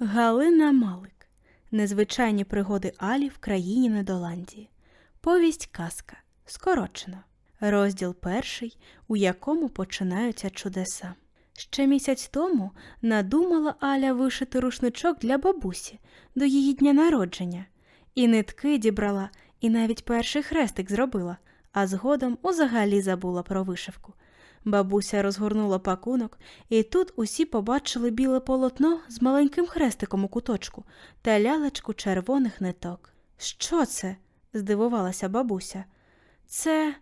Галина Малик. Незвичайні пригоди Алі в країні Недоландії. Повість казка. Скорочено. Розділ перший, у якому починаються чудеса. Ще місяць тому надумала Аля вишити рушничок для бабусі до її дня народження. І нитки дібрала, і навіть перший хрестик зробила, а згодом узагалі забула про вишивку. Бабуся розгорнула пакунок, і тут усі побачили біле полотно з маленьким хрестиком у куточку та лялечку червоних ниток. Що це? здивувалася бабуся. Це,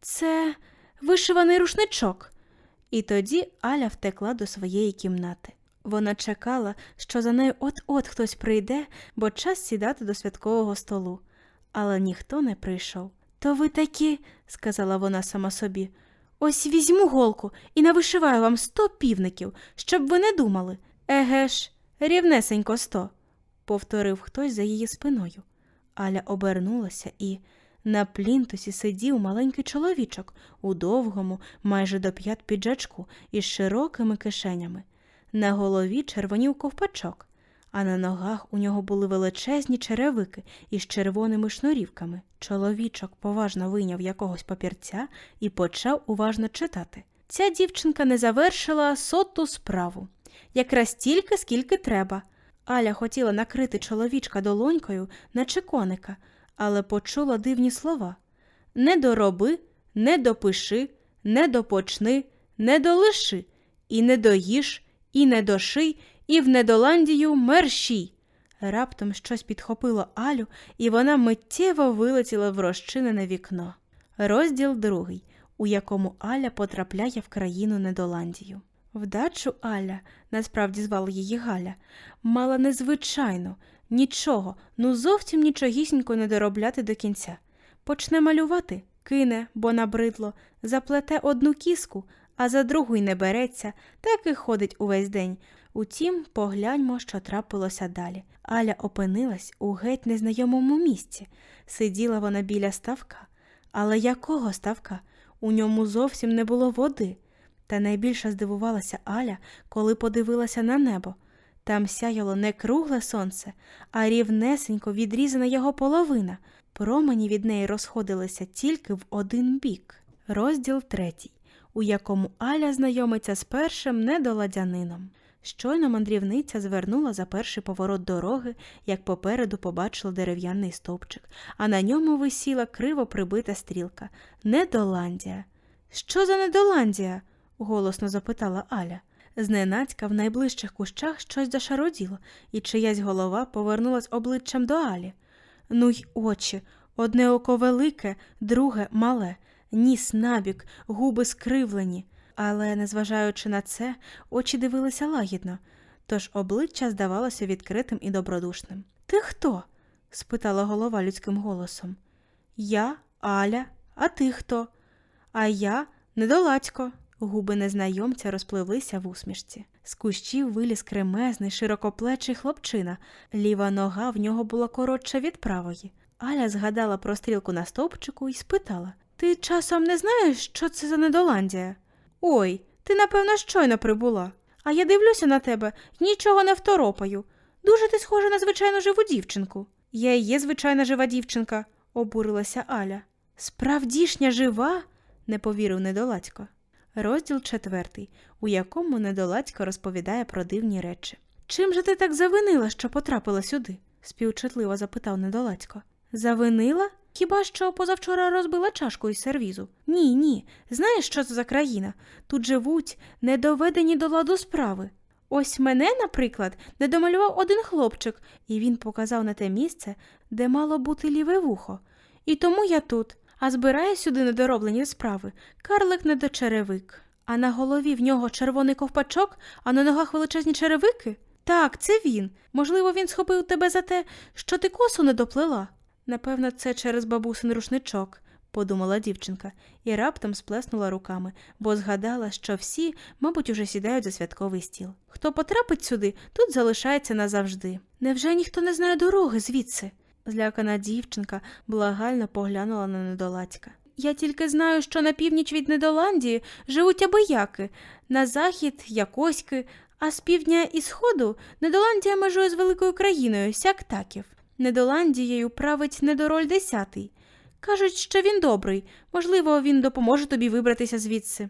це вишиваний рушничок. І тоді Аля втекла до своєї кімнати. Вона чекала, що за нею от-от хтось прийде, бо час сідати до святкового столу. Але ніхто не прийшов. То ви такі, сказала вона сама собі. Ось візьму голку і навишиваю вам сто півників, щоб ви не думали. Еге ж, рівнесенько сто, повторив хтось за її спиною. Аля обернулася і на плінтусі сидів маленький чоловічок у довгому, майже до п'ят піджачку із широкими кишенями. На голові червонів ковпачок, а на ногах у нього були величезні черевики із червоними шнурівками. Чоловічок поважно вийняв якогось папірця і почав уважно читати. Ця дівчинка не завершила соту справу, якраз стільки, скільки треба. Аля хотіла накрити чоловічка долонькою, наче коника, але почула дивні слова не дороби, не допиши, не допочни, не долиши, і не доїж, і не доший, і в недоландію мерщій. Раптом щось підхопило Алю, і вона миттєво вилетіла в розчинене вікно. Розділ другий, у якому Аля потрапляє в країну Недоландію. Вдачу Аля, насправді звала її Галя, мала незвичайно, нічого, ну зовсім нічогісінько не доробляти до кінця. Почне малювати, кине, бо набридло, заплете одну кіску, а за другу й не береться, так і ходить увесь день. Утім, погляньмо, що трапилося далі. Аля опинилась у геть незнайомому місці. Сиділа вона біля ставка. Але якого ставка? У ньому зовсім не було води. Та найбільше здивувалася Аля, коли подивилася на небо. Там сяяло не кругле сонце, а рівнесенько відрізана його половина. Промені від неї розходилися тільки в один бік. Розділ третій, у якому Аля знайомиться з першим недоладянином. Щойно мандрівниця звернула за перший поворот дороги, як попереду побачила дерев'яний стовпчик, а на ньому висіла криво прибита стрілка Недоландія. Що за Недоландія? голосно запитала Аля. Зненацька в найближчих кущах щось зашароділо, і чиясь голова повернулась обличчям до Алі. Ну й очі, одне око велике, друге мале, ніс набік, губи скривлені. Але, незважаючи на це, очі дивилися лагідно, тож обличчя здавалося відкритим і добродушним. Ти хто? спитала голова людським голосом. Я, Аля, а ти хто? А я недолацько. Губи незнайомця розпливлися в усмішці. З кущів виліз кремезний, широкоплечий хлопчина. Ліва нога в нього була коротша від правої. Аля згадала про стрілку на стовпчику і спитала Ти часом не знаєш, що це за недоландія? Ой, ти, напевно, щойно прибула. А я дивлюся на тебе нічого не второпаю. Дуже ти схожа на звичайно живу дівчинку. Я і є звичайна жива дівчинка, обурилася Аля. Справдішня жива? не повірив недолацько. Розділ четвертий, у якому недолацько розповідає про дивні речі. Чим же ти так завинила, що потрапила сюди? співчутливо запитав недолацько. Завинила? Хіба що позавчора розбила чашку із сервізу? Ні, ні. Знаєш, що це за країна? Тут живуть недоведені до ладу справи. Ось мене, наприклад, не домалював один хлопчик, і він показав на те місце, де мало бути ліве вухо. І тому я тут, а збирає сюди недороблені справи карлик недочеревик. А на голові в нього червоний ковпачок, а на ногах величезні черевики? Так, це він. Можливо, він схопив тебе за те, що ти косу не доплела. Напевно, це через бабусин рушничок, подумала дівчинка, і раптом сплеснула руками, бо згадала, що всі, мабуть, уже сідають за святковий стіл. Хто потрапить сюди, тут залишається назавжди. Невже ніхто не знає дороги звідси? Злякана дівчинка благально поглянула на недолацька. Я тільки знаю, що на північ від Недоландії живуть абияки, на захід якоськи, А з півдня і сходу Недоландія межує з великою країною Сяктаків. Недоландією править Недороль Десятий. Кажуть, що він добрий, можливо, він допоможе тобі вибратися звідси.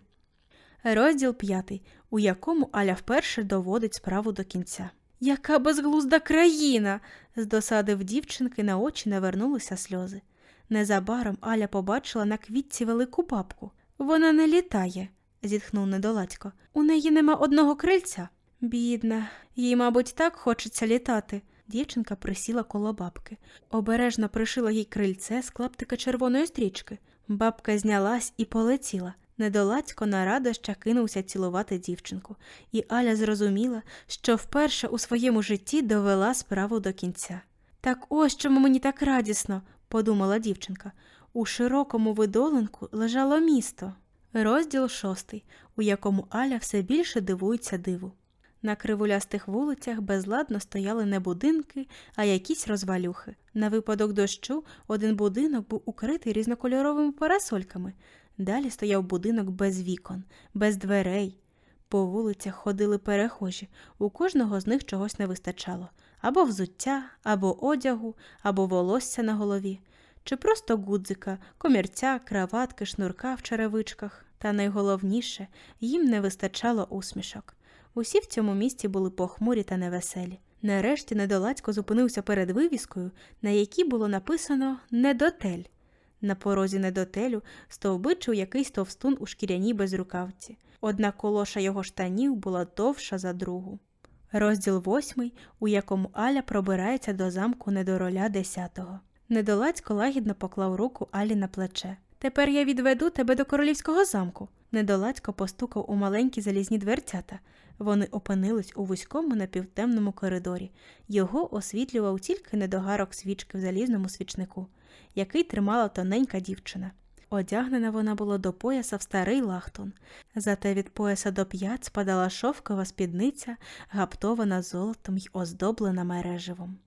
Розділ п'ятий, у якому Аля вперше доводить справу до кінця. Яка безглузда країна. з досади в дівчинки на очі навернулися сльози. Незабаром Аля побачила на квітці велику бабку. Вона не літає, зітхнув недоладько. У неї нема одного крильця. Бідна, їй, мабуть, так хочеться літати. Дівчинка присіла коло бабки. Обережно пришила їй крильце з клаптика червоної стрічки. Бабка знялась і полетіла. Недоладько на радоща кинувся цілувати дівчинку, і Аля зрозуміла, що вперше у своєму житті довела справу до кінця. Так ось чому мені так радісно, подумала дівчинка. У широкому видоленку лежало місто. Розділ шостий, у якому Аля все більше дивується диву. На кривулястих вулицях безладно стояли не будинки, а якісь розвалюхи. На випадок дощу один будинок був укритий різнокольоровими парасольками. Далі стояв будинок без вікон, без дверей. По вулицях ходили перехожі, у кожного з них чогось не вистачало або взуття, або одягу, або волосся на голові, чи просто гудзика, комірця, краватки, шнурка в черевичках. Та найголовніше, їм не вистачало усмішок. Усі в цьому місті були похмурі та невеселі. Нарешті недоладько зупинився перед вивіскою, на якій було написано «Недотель». На порозі недотелю стовбичив якийсь товстун у шкіряній безрукавці. Одна колоша його штанів була довша за другу. Розділ восьмий, у якому Аля пробирається до замку недороля десятого. Недоладько лагідно поклав руку Алі на плече. Тепер я відведу тебе до королівського замку. Недоладько постукав у маленькі залізні дверцята. Вони опинились у вузькому напівтемному коридорі. Його освітлював тільки недогарок свічки в залізному свічнику, який тримала тоненька дівчина. Одягнена вона була до пояса в старий лахтун. Зате від пояса до п'ят спадала шовкова спідниця, гаптована золотом й оздоблена мереживом.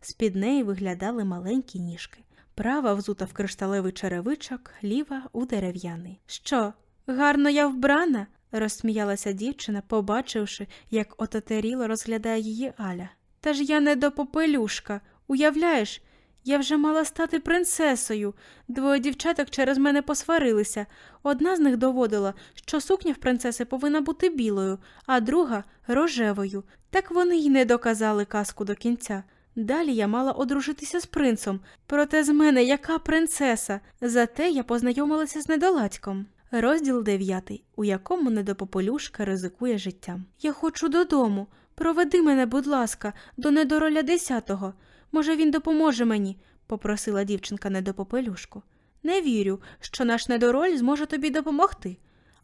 З-під неї виглядали маленькі ніжки. Права взута в кришталевий черевичок, ліва у дерев'яний. Що, гарно я вбрана? Розсміялася дівчина, побачивши, як ототеріло розглядає її Аля. Та ж я не до попелюшка. Уявляєш, я вже мала стати принцесою. Двоє дівчаток через мене посварилися. Одна з них доводила, що сукня в принцеси повинна бути білою, а друга рожевою. Так вони й не доказали казку до кінця. Далі я мала одружитися з принцем, проте з мене яка принцеса. Зате я познайомилася з недоладьком. Розділ дев'ятий, у якому недопопелюшка ризикує життям. Я хочу додому. Проведи мене, будь ласка, до недороля десятого. Може, він допоможе мені, попросила дівчинка недопопелюшку. Не вірю, що наш недороль зможе тобі допомогти,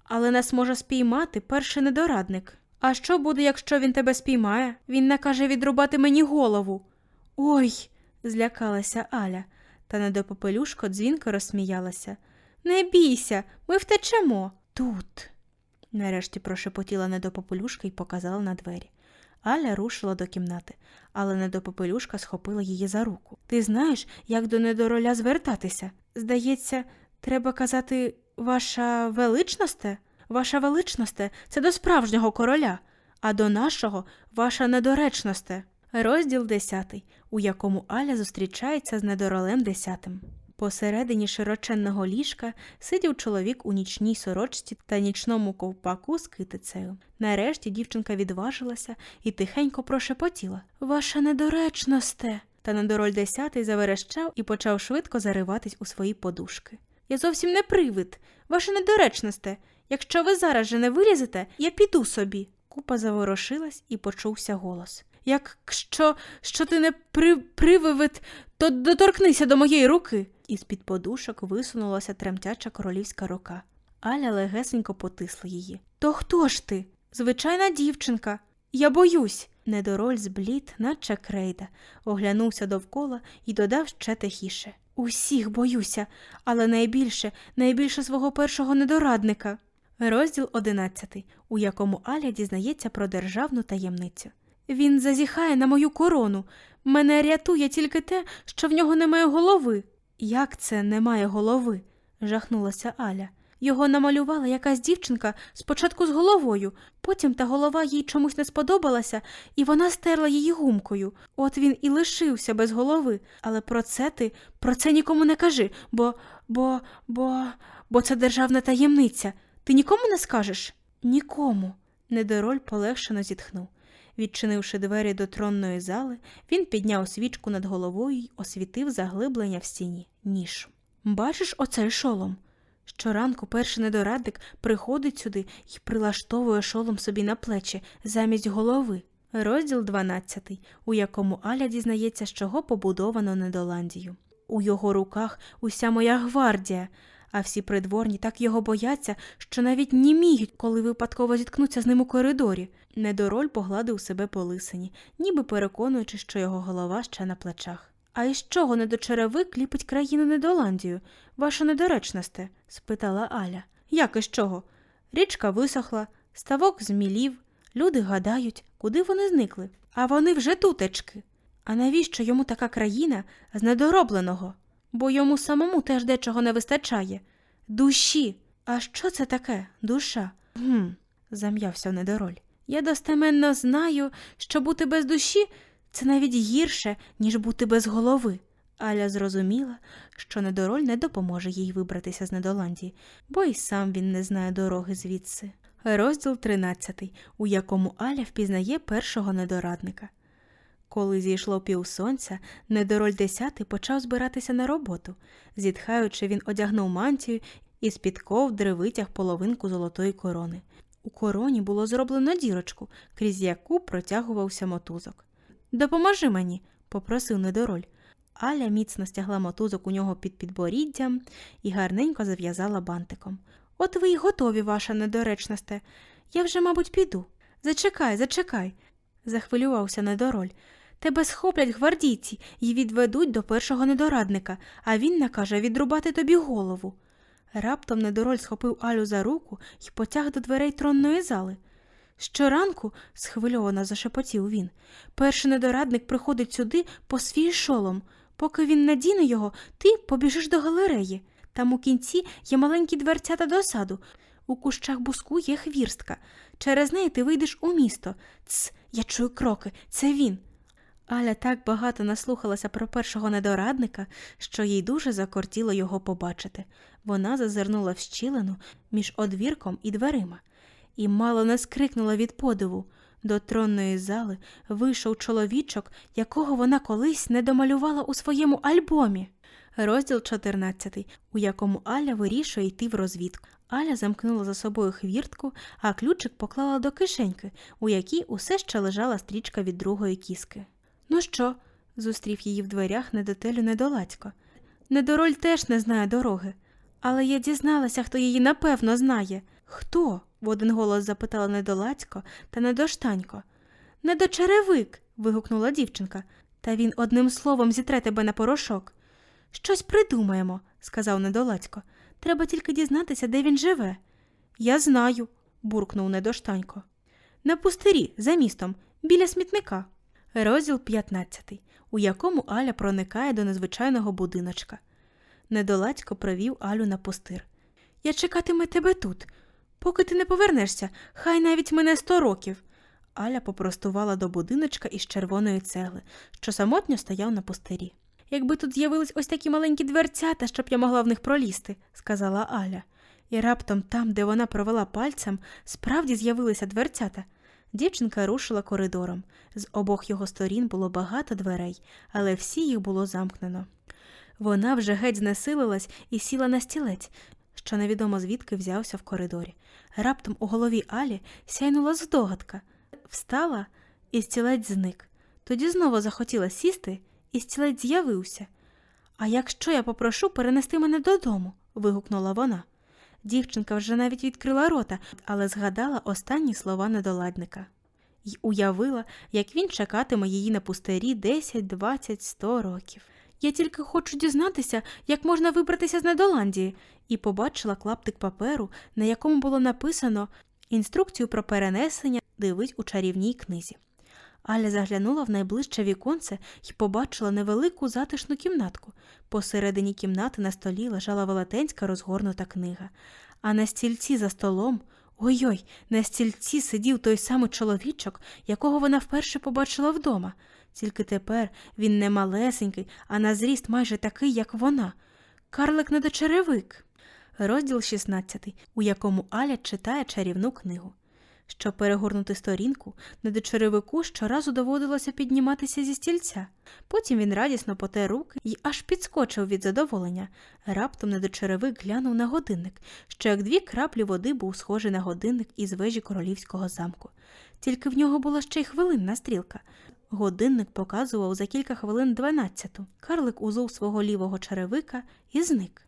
але нас може спіймати перший недорадник. А що буде, якщо він тебе спіймає? Він накаже відрубати мені голову. Ой, злякалася Аля, та недопопелюшко дзвінко розсміялася. Не бійся, ми втечемо. Тут. Нарешті прошепотіла недопопелюшка і показала на двері. Аля рушила до кімнати, але недопопелюшка схопила її за руку. Ти знаєш, як до недороля звертатися? Здається, треба казати ваша величносте? Ваша величносте це до справжнього короля, а до нашого ваша недоречносте. Розділ десятий, у якому Аля зустрічається з недоролем десятим. Посередині широченного ліжка сидів чоловік у нічній сорочці та нічному ковпаку з китицею. Нарешті дівчинка відважилася і тихенько прошепотіла Ваша недоречносте. Та недороль десятий заверещав і почав швидко зариватись у свої подушки. Я зовсім не привид, ваше недоречносте. Якщо ви зараз же не вилізете, я піду собі. Купа заворошилась і почувся голос. Якщо що ти не при... прививид, то доторкнися до моєї руки. Із під подушок висунулася тремтяча королівська рука. Аля легесенько потисла її. То хто ж ти? Звичайна дівчинка. Я боюсь. Недороль зблід, наче крейда, оглянувся довкола і додав ще тихіше. Усіх боюся, але найбільше, найбільше свого першого недорадника. Розділ одинадцятий, у якому Аля дізнається про державну таємницю. Він зазіхає на мою корону. Мене рятує тільки те, що в нього немає голови. Як це немає голови? жахнулася Аля. Його намалювала якась дівчинка спочатку з головою, потім та голова їй чомусь не сподобалася, і вона стерла її гумкою. От він і лишився без голови. Але про це ти про це нікому не кажи, бо, бо, бо, бо це державна таємниця. Ти нікому не скажеш? Нікому. Недороль полегшено зітхнув. Відчинивши двері до тронної зали, він підняв свічку над головою й освітив заглиблення в стіні нішу. Бачиш оцей шолом? Щоранку перший недорадник приходить сюди і прилаштовує шолом собі на плечі замість голови. Розділ 12, у якому Аля дізнається, з чого побудовано Недоландію. У його руках уся моя гвардія, а всі придворні так його бояться, що навіть німіють, коли випадково зіткнуться з ним у коридорі. Недороль погладив себе по лисині, ніби переконуючи, що його голова ще на плечах. А із чого недочеревик ліпить країну Недоландію? Ваша недоречносте? спитала Аля. Як із чого? Річка висохла, ставок змілів, люди гадають, куди вони зникли. А вони вже тутечки. А навіщо йому така країна з недоробленого? Бо йому самому теж дечого не вистачає. Душі. А що це таке, душа? Гм, зам'явся недороль. Я достеменно знаю, що бути без душі це навіть гірше, ніж бути без голови. Аля зрозуміла, що недороль не допоможе їй вибратися з Недоландії, бо й сам він не знає дороги звідси. Розділ 13, у якому Аля впізнає першого недорадника. Коли зійшло півсонця, недороль десятий почав збиратися на роботу. Зітхаючи, він одягнув мантію і з-під ковдри витяг половинку золотої корони. У короні було зроблено дірочку, крізь яку протягувався мотузок. Допоможи мені, попросив недороль. Аля міцно стягла мотузок у нього під підборіддям і гарненько зав'язала бантиком. От ви й готові, ваша недоречносте. Я вже, мабуть, піду. Зачекай, зачекай, захвилювався недороль. Тебе схоплять гвардійці і відведуть до першого недорадника, а він накаже відрубати тобі голову. Раптом недороль схопив Алю за руку і потяг до дверей тронної зали. Щоранку, схвильовано зашепотів він, перший недорадник приходить сюди по свій шолом. Поки він надіне його, ти побіжиш до галереї. Там у кінці є маленькі дверцята до саду. У кущах буску є хвірстка. Через неї ти вийдеш у місто. Ц, я чую кроки, це він. Аля так багато наслухалася про першого недорадника, що їй дуже закортіло його побачити. Вона зазирнула в щілину між одвірком і дверима і мало не скрикнула від подиву. До тронної зали вийшов чоловічок, якого вона колись не домалювала у своєму альбомі. Розділ 14, у якому Аля вирішує йти в розвідку. Аля замкнула за собою хвіртку, а ключик поклала до кишеньки, у якій усе ще лежала стрічка від другої кіски. Ну що? зустрів її в дверях недотелю недоладько. Недороль теж не знає дороги, але я дізналася, хто її напевно знає. Хто? в один голос запитала недоладько та недоштанько. Недочеревик. вигукнула дівчинка, та він одним словом зітре тебе на порошок. Щось придумаємо, сказав недоладько. Треба тільки дізнатися, де він живе. Я знаю, буркнув недоштанько. На пустирі, за містом, біля смітника. Розділ 15, у якому Аля проникає до незвичайного будиночка. Недоладько провів Алю на пустир. Я чекатиме тебе тут. Поки ти не повернешся, хай навіть мене сто років. Аля попростувала до будиночка із червоної цегли, що самотньо стояв на пустирі. Якби тут з'явились ось такі маленькі дверцята, щоб я могла в них пролізти, сказала Аля. І раптом там, де вона провела пальцем, справді з'явилися дверцята. Дівчинка рушила коридором. З обох його сторін було багато дверей, але всі їх було замкнено. Вона вже геть знесилилась і сіла на стілець, що невідомо звідки взявся в коридорі. Раптом у голові Алі сяйнула здогадка, встала і стілець зник. Тоді знову захотіла сісти, і стілець з'явився. А якщо я попрошу перенести мене додому? вигукнула вона. Дівчинка вже навіть відкрила рота, але згадала останні слова недоладника й уявила, як він чекатиме її на пустирі 10, 20, 100 років. Я тільки хочу дізнатися, як можна вибратися з Недоландії, і побачила клаптик паперу, на якому було написано інструкцію про перенесення дивись у чарівній книзі. Аля заглянула в найближче віконце і побачила невелику затишну кімнатку. Посередині кімнати на столі лежала велетенська розгорнута книга, а на стільці за столом. Ой-ой, на стільці сидів той самий чоловічок, якого вона вперше побачила вдома. Тільки тепер він не малесенький, а на зріст майже такий, як вона. Карлик недочеревик. Розділ 16, у якому Аля читає чарівну книгу. Щоб перегорнути сторінку, недочеревику щоразу доводилося підніматися зі стільця. Потім він радісно потер руки і аж підскочив від задоволення. Раптом недочеревик глянув на годинник, що як дві краплі води був схожий на годинник із вежі королівського замку. Тільки в нього була ще й хвилинна стрілка. Годинник показував за кілька хвилин дванадцяту. Карлик узув свого лівого черевика і зник.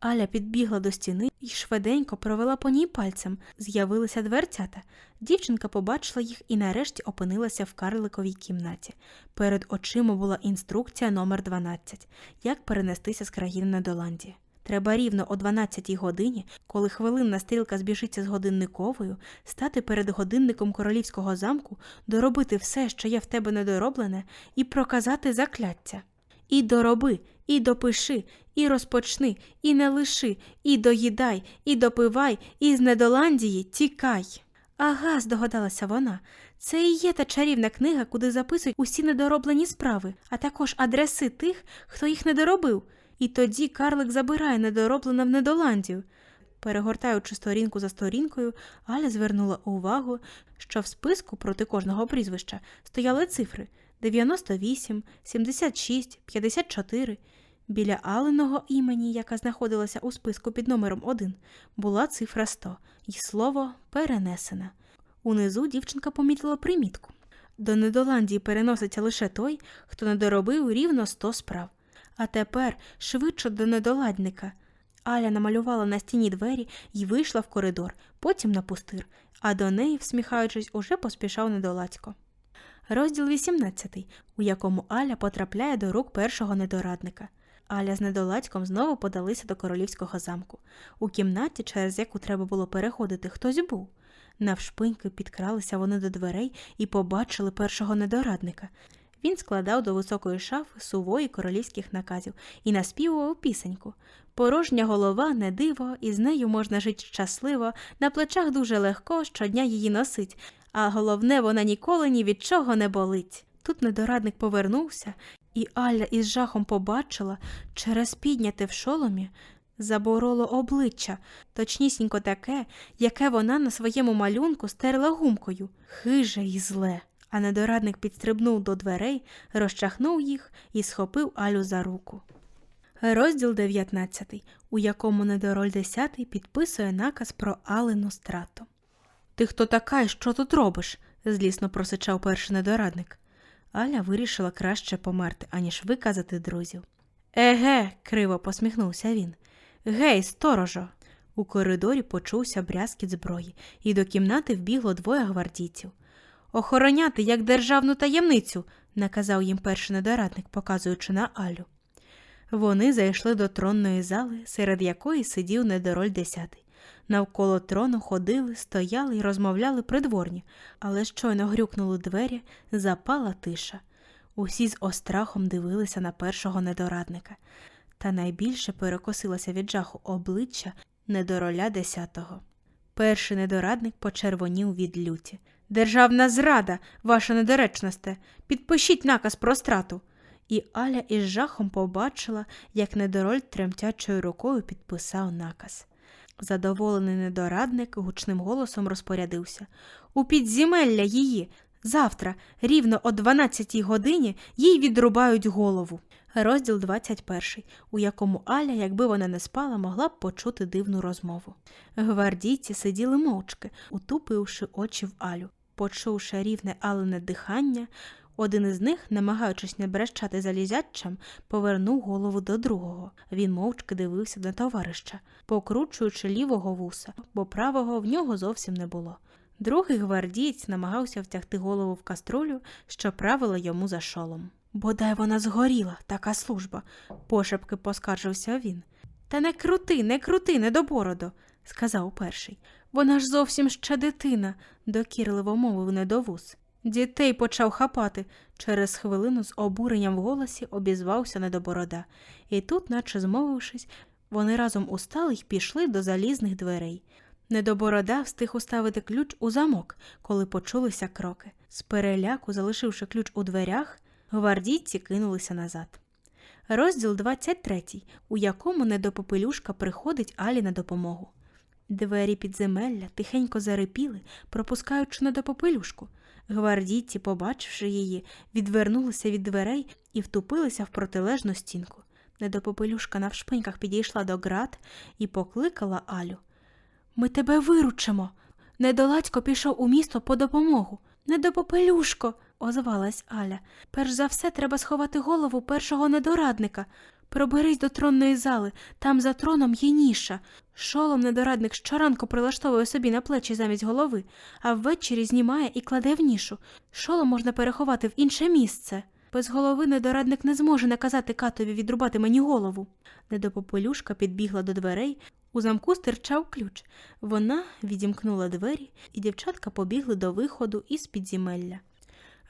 Аля підбігла до стіни і швиденько провела по ній пальцем. З'явилися дверцята. Дівчинка побачила їх і нарешті опинилася в карликовій кімнаті. Перед очима була інструкція номер 12 як перенестися з країни Недоландії. Треба рівно о 12 годині, коли хвилинна стрілка збіжиться з годинниковою, стати перед годинником королівського замку, доробити все, що є в тебе недороблене, і проказати закляття. І дороби, і допиши, і розпочни, і не лиши, і доїдай, і допивай, і з Недоландії тікай. Ага, здогадалася вона. Це і є та чарівна книга, куди записують усі недороблені справи, а також адреси тих, хто їх не доробив. І тоді карлик забирає недороблене в Недоландію. Перегортаючи сторінку за сторінкою, Аля звернула увагу, що в списку проти кожного прізвища стояли цифри 98, 76, 54. Біля Алиного імені, яка знаходилася у списку під номером 1, була цифра 100 і слово перенесена. Унизу дівчинка помітила примітку. До Недоландії переноситься лише той, хто не доробив рівно 100 справ. А тепер швидше до недоладника. Аля намалювала на стіні двері і вийшла в коридор, потім на пустир, а до неї, всміхаючись, уже поспішав недоладько. Розділ 18, у якому Аля потрапляє до рук першого недорадника. Аля з недоладьком знову подалися до королівського замку. У кімнаті, через яку треба було переходити, хтось був. Навшпиньки підкралися вони до дверей і побачили першого недорадника. Він складав до високої шафи сувої королівських наказів і наспівував пісеньку. Порожня голова, не диво, і з нею можна жити щасливо, на плечах дуже легко, щодня її носить, а головне, вона ніколи ні від чого не болить. Тут недорадник повернувся, і Аля із жахом побачила через підняте в шоломі забороло обличчя, точнісінько таке, яке вона на своєму малюнку стерла гумкою, хиже й зле. А недорадник підстрибнув до дверей, розчахнув їх і схопив Алю за руку. Розділ 19, у якому недороль 10 підписує наказ про Алину страту. Ти хто така і що тут робиш? злісно просичав перший недорадник. Аля вирішила краще померти, аніж виказати друзів. Еге, криво посміхнувся він. Гей, сторожо. У коридорі почувся брязкіт зброї, і до кімнати вбігло двоє гвардійців. Охороняти як державну таємницю, наказав їм перший недорадник, показуючи на Алю. Вони зайшли до тронної зали, серед якої сидів недороль десятий. Навколо трону ходили, стояли і розмовляли придворні, але щойно грюкнули двері, запала тиша. Усі з острахом дивилися на першого недорадника, та найбільше перекосилося від жаху обличчя недороля десятого. Перший недорадник почервонів від люті. Державна зрада, ваша недоречносте, підпишіть наказ про страту. І Аля із жахом побачила, як недороль тремтячою рукою підписав наказ. Задоволений недорадник гучним голосом розпорядився У підзімелля її. Завтра, рівно о 12 годині, їй відрубають голову. Розділ 21, у якому Аля, якби вона не спала, могла б почути дивну розмову. Гвардійці сиділи мовчки, утупивши очі в Алю. Почувши рівне Алине дихання, один із них, намагаючись не брещати залізячам, повернув голову до другого. Він мовчки дивився на товариша, покручуючи лівого вуса, бо правого в нього зовсім не було. Другий гвардієць намагався втягти голову в каструлю, що правила йому за шолом. Бодай вона згоріла, така служба, пошепки поскаржився він. Та не крути, не крути, недобородо, сказав перший. Вона ж зовсім ще дитина, докірливо мовив недовус. Дітей почав хапати. Через хвилину з обуренням в голосі обізвався недоборода. І тут, наче змовившись, Вони разом устали й пішли до залізних дверей. Недоборода встиг уставити ключ у замок, коли почулися кроки. З переляку, залишивши ключ у дверях, гвардійці кинулися назад. Розділ 23, у якому недопопелюшка приходить Алі на допомогу. Двері підземелля тихенько зарипіли, пропускаючи недопопелюшку. Гвардійці, побачивши її, відвернулися від дверей і втупилися в протилежну стінку. Недопопелюшка навшпиньках підійшла до град і покликала Алю. Ми тебе виручимо. Недоладько пішов у місто по допомогу. Недопопелюшко, озвалась Аля. Перш за все треба сховати голову першого недорадника. Проберись до тронної зали, там за троном є ніша. Шолом недорадник щоранку прилаштовує собі на плечі замість голови, а ввечері знімає і кладе в нішу. Шолом можна переховати в інше місце. Без голови недорадник не зможе наказати катові відрубати мені голову. Недопопелюшка підбігла до дверей, у замку стирчав ключ. Вона відімкнула двері, і дівчатка побігли до виходу із підзімелля.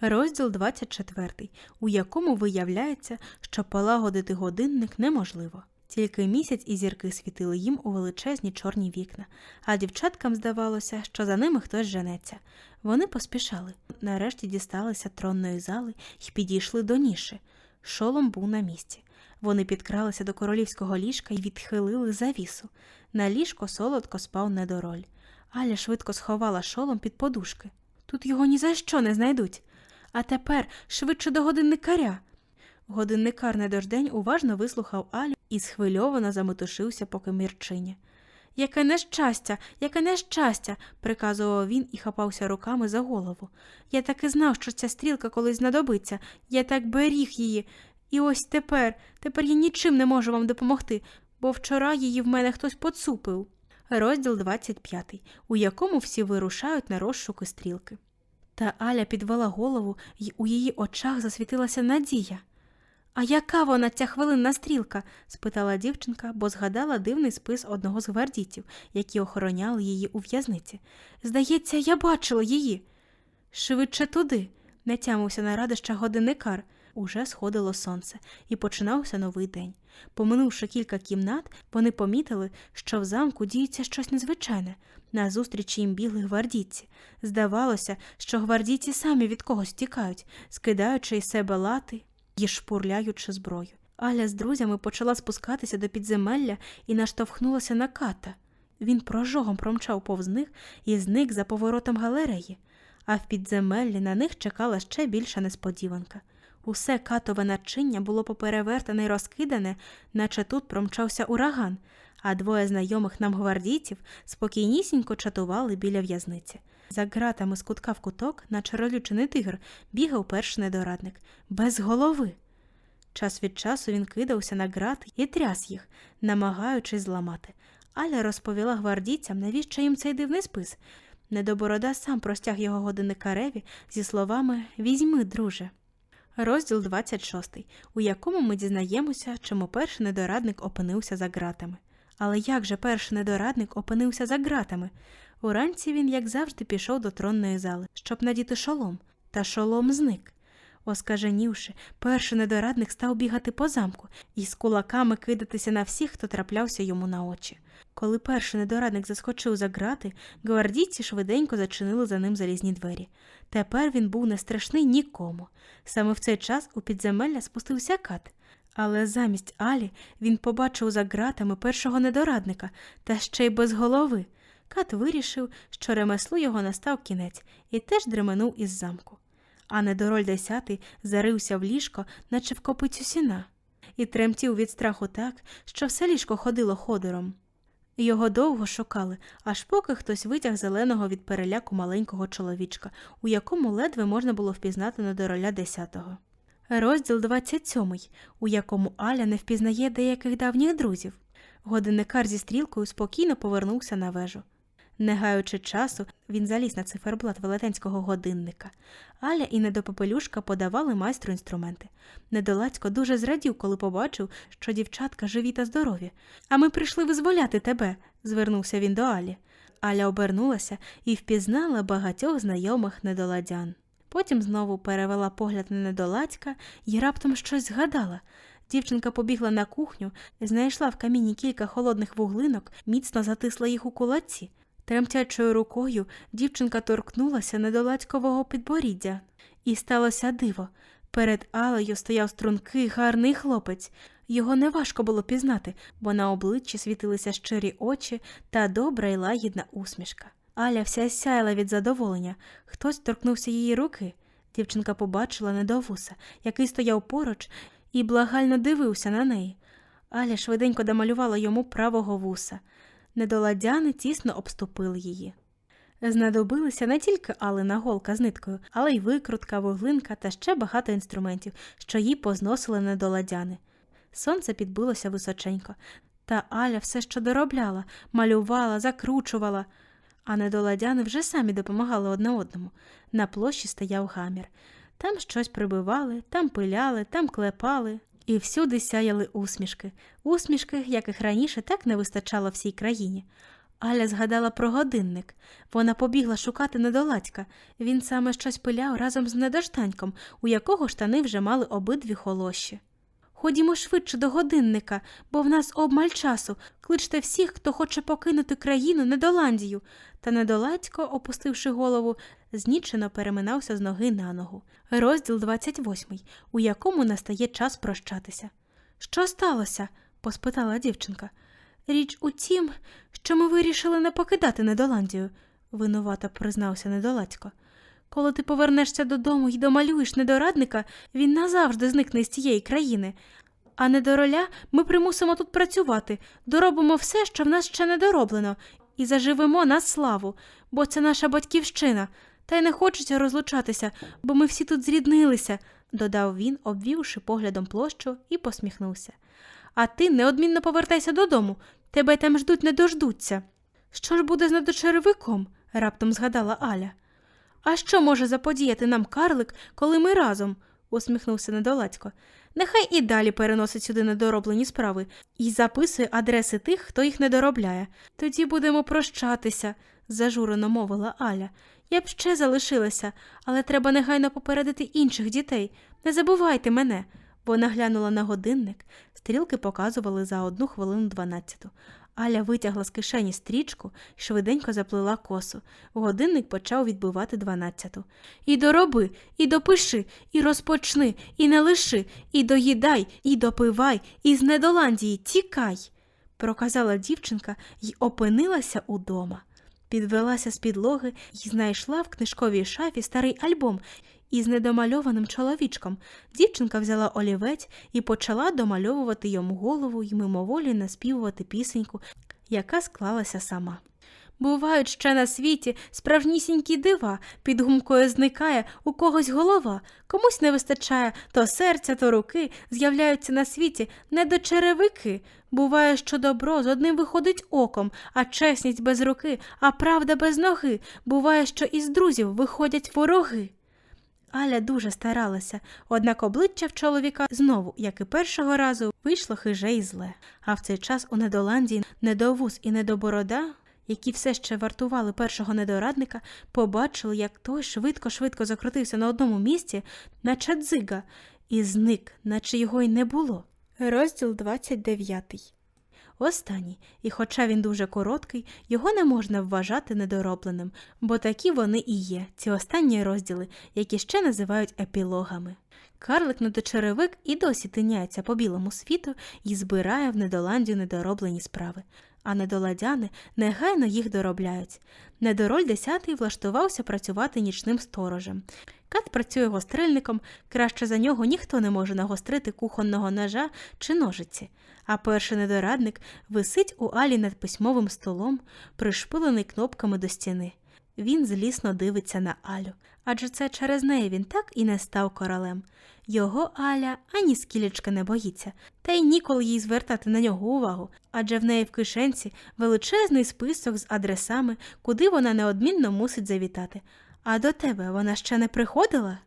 Розділ 24, у якому виявляється, що полагодити годинник неможливо. Тільки місяць і зірки світили їм у величезні чорні вікна, а дівчаткам здавалося, що за ними хтось женеться. Вони поспішали. Нарешті дісталися тронної зали і підійшли до ніші. Шолом був на місці. Вони підкралися до королівського ліжка і відхилили завісу. На ліжко солодко спав недороль. Аля швидко сховала шолом під подушки. Тут його ні за що не знайдуть. А тепер швидше до годинникаря. Годинникар недождень уважно вислухав Алю і схвильовано заметушився по комірчині. Яке нещастя, яке нещастя, приказував він і хапався руками за голову. Я так і знав, що ця стрілка колись знадобиться. Я так беріг її. І ось тепер, тепер я нічим не можу вам допомогти, бо вчора її в мене хтось поцупив. Розділ 25, у якому всі вирушають на розшуки стрілки. Та Аля підвела голову, і у її очах засвітилася надія. А яка вона ця хвилинна стрілка? спитала дівчинка, бо згадала дивний спис одного з гвардійців, які охороняли її у в'язниці. Здається, я бачила її. Швидше туди, не тямився на радища годинникар. Уже сходило сонце, і починався новий день. Поминувши кілька кімнат, вони помітили, що в замку діється щось незвичайне. Назустріч їм бігли гвардійці. Здавалося, що гвардійці самі від когось тікають, скидаючи із себе лати і шпурляючи зброю. Аля з друзями почала спускатися до підземелля і наштовхнулася на ката. Він прожогом промчав повз них і зник за поворотом галереї, а в підземеллі на них чекала ще більша несподіванка. Усе катове начиння було поперевертане й розкидане, наче тут промчався ураган, а двоє знайомих нам гвардійців спокійнісінько чатували біля в'язниці. За ґратами з кутка в куток, наче розлючений тигр, бігав перший недорадник, без голови. Час від часу він кидався на ґрат і тряс їх, намагаючись зламати. Аля розповіла гвардійцям, навіщо їм цей дивний спис. Недоборода сам простяг його годинникареві зі словами Візьми, друже. Розділ 26, у якому ми дізнаємося, чому перший недорадник опинився за ґратами. Але як же перший недорадник опинився за ґратами? Уранці він, як завжди, пішов до тронної зали, щоб надіти шолом, та шолом зник. Оскаженівши, перший недорадник став бігати по замку і з кулаками кидатися на всіх, хто траплявся йому на очі. Коли перший недорадник заскочив за грати, гвардійці швиденько зачинили за ним залізні двері. Тепер він був не страшний нікому. Саме в цей час у підземелля спустився кат. Але замість Алі він побачив за ґратами першого недорадника, та ще й без голови. Кат вирішив, що ремеслу його настав кінець, і теж дременув із замку. А недороль десятий зарився в ліжко, наче в копицю сіна, і тремтів від страху так, що все ліжко ходило ходором. Його довго шукали, аж поки хтось витяг зеленого від переляку маленького чоловічка, у якому ледве можна було впізнати недороля десятого. Розділ 27, у якому Аля не впізнає деяких давніх друзів. Годинникар зі стрілкою спокійно повернувся на вежу. Не гаючи часу, він заліз на циферблат велетенського годинника. Аля і недопопелюшка подавали майстру інструменти. Недолацько дуже зрадів, коли побачив, що дівчатка живі та здорові. А ми прийшли визволяти тебе, звернувся він до Алі. Аля обернулася і впізнала багатьох знайомих недоладян. Потім знову перевела погляд на недолацька і раптом щось згадала. Дівчинка побігла на кухню, знайшла в каміні кілька холодних вуглинок, міцно затисла їх у кулаці. Тремтячою рукою дівчинка торкнулася недолацькового підборіддя. І сталося диво. Перед Алею стояв стрункий гарний хлопець. Його неважко було пізнати, бо на обличчі світилися щирі очі та добра й лагідна усмішка. Аля вся сяяла від задоволення. Хтось торкнувся її руки. Дівчинка побачила недовуса, який стояв поруч і благально дивився на неї. Аля швиденько домалювала йому правого вуса. Недоладяни тісно обступили її. Знадобилися не тільки Алина голка з ниткою, але й викрутка, вуглинка та ще багато інструментів, що їй позносили недоладяни. Сонце підбилося височенько, та Аля все що доробляла, малювала, закручувала, а недоладяни вже самі допомагали одне одному. На площі стояв гамір. Там щось прибивали, там пиляли, там клепали, і всюди сяяли усмішки, усмішки, яких раніше так не вистачало всій країні. Аля згадала про годинник. Вона побігла шукати недоладька. Він саме щось пиляв разом з недоштаньком, у якого штани вже мали обидві холощі. Ходімо швидше до годинника, бо в нас обмаль часу. Кличте всіх, хто хоче покинути країну Недоландію. Та недоладько, опустивши голову, знічено переминався з ноги на ногу. Розділ 28, у якому настає час прощатися. Що сталося? поспитала дівчинка. Річ у тім, що ми вирішили не покидати Недоландію, винувато признався недоладько. Коли ти повернешся додому і домалюєш недорадника, він назавжди зникне з цієї країни. А недороля ми примусимо тут працювати, доробимо все, що в нас ще не дороблено, і заживемо на славу, бо це наша батьківщина. Та й не хочеться розлучатися, бо ми всі тут зріднилися, додав він, обвівши поглядом площу, і посміхнувся. А ти неодмінно повертайся додому, тебе там ждуть не дождуться. Що ж буде з недочеревиком? раптом згадала Аля. А що може заподіяти нам карлик, коли ми разом? усміхнувся недоладько. Нехай і далі переносить сюди недороблені справи і записує адреси тих, хто їх не доробляє. Тоді будемо прощатися, зажурено мовила Аля. Я б ще залишилася, але треба негайно попередити інших дітей. Не забувайте мене. Вона глянула на годинник. Стрілки показували за одну хвилину дванадцяту. Аля витягла з кишені стрічку і швиденько заплела косу. Годинник почав відбивати дванадцяту. І дороби, і допиши, і розпочни, і не лиши, і доїдай, і допивай, і з недоландії тікай, проказала дівчинка і опинилася удома. Підвелася з підлоги і знайшла в книжковій шафі старий альбом із недомальованим чоловічком. Дівчинка взяла олівець і почала домальовувати йому голову і мимоволі наспівувати пісеньку, яка склалася сама. Бувають ще на світі справжнісінькі дива, під гумкою зникає у когось голова, комусь не вистачає то серця, то руки, з'являються на світі недочеревики. Буває, що добро з одним виходить оком, а чесність без руки, а правда без ноги. Буває, що із друзів виходять вороги. Аля дуже старалася, однак обличчя в чоловіка знову, як і першого разу, вийшло хиже і зле. А в цей час у недоландії недовуз і недоборода, які все ще вартували першого недорадника, побачили, як той швидко-швидко закрутився на одному місці, наче дзига, і зник, наче його й не було. Розділ 29 Останній, і хоча він дуже короткий, його не можна вважати недоробленим, бо такі вони і є, ці останні розділи, які ще називають епілогами. Карлик недочеревик і досі тиняється по білому світу і збирає в недоландію недороблені справи, а недоладяни негайно їх доробляють. Недороль десятий влаштувався працювати нічним сторожем. Кат працює гострильником, краще за нього ніхто не може нагострити кухонного ножа чи ножиці. А перший недорадник висить у Алі над письмовим столом, пришпилений кнопками до стіни. Він злісно дивиться на Алю, адже це через неї він так і не став королем. Його Аля ані скілечки не боїться, та й ніколи їй звертати на нього увагу, адже в неї в кишенці величезний список з адресами, куди вона неодмінно мусить завітати. А до тебе вона ще не приходила?